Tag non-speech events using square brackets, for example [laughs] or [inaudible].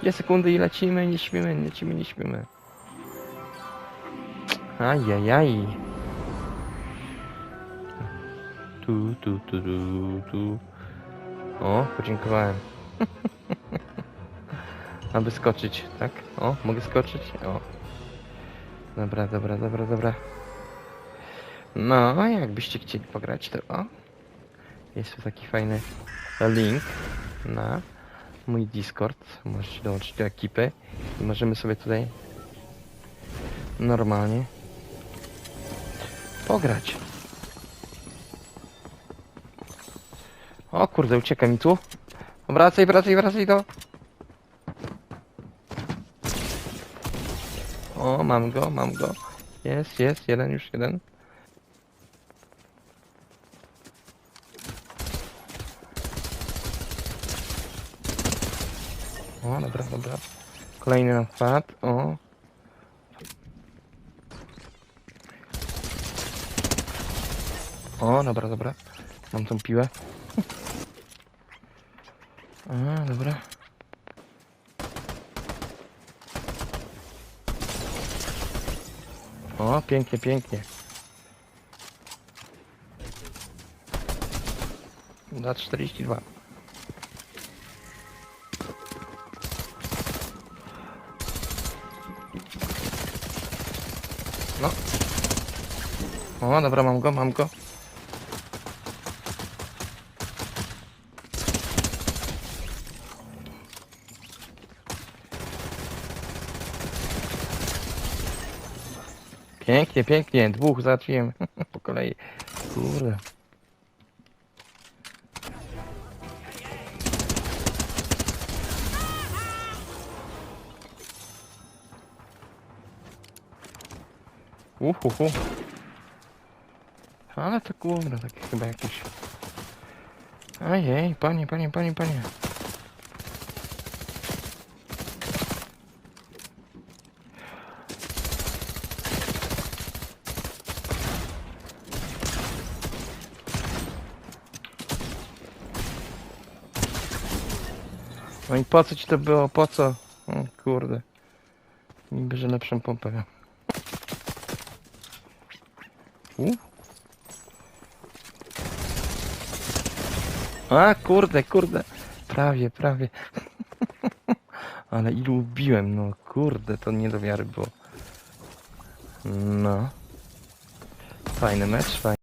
Dwie sekundy i lecimy, nie śpimy, lecimy, nie śpimy. Ajajaj. Tu, tu, tu, tu, tu. O, podziękowałem. [laughs] Aby skoczyć, tak? O, mogę skoczyć? O. Dobra, dobra, dobra, dobra. No, jakbyście chcieli pograć, to o. Jest tu taki fajny link na mój Discord. Możecie dołączyć do ekipy i możemy sobie tutaj normalnie pograć. O kurde, ucieka mi tu. Wracaj, wracaj, wracaj do... O, mam go, mam go. Jest, jest, jeden, już jeden. O, dobra, dobra. Kolejny nam wpadł. O. O, dobra, dobra. Mam tą piłę. A, dobra. O, pięknie, pięknie. Za 42. No. O, dobra, mam go, mam go. Pięknie, pięknie. Dwóch załatwiłem [laughs] po kolei. Kurde. Uhuhu. Ale to kurde, takie chyba jakieś... Ojej, panie, panie, panie, panie. No i po co ci to było? Po co? O kurde. Niby, że lepszą pompę miał. U? A kurde, kurde. Prawie, prawie. [laughs] Ale ilu ubiłem, no kurde, to nie do wiary było. No. Fajny mecz, fajny.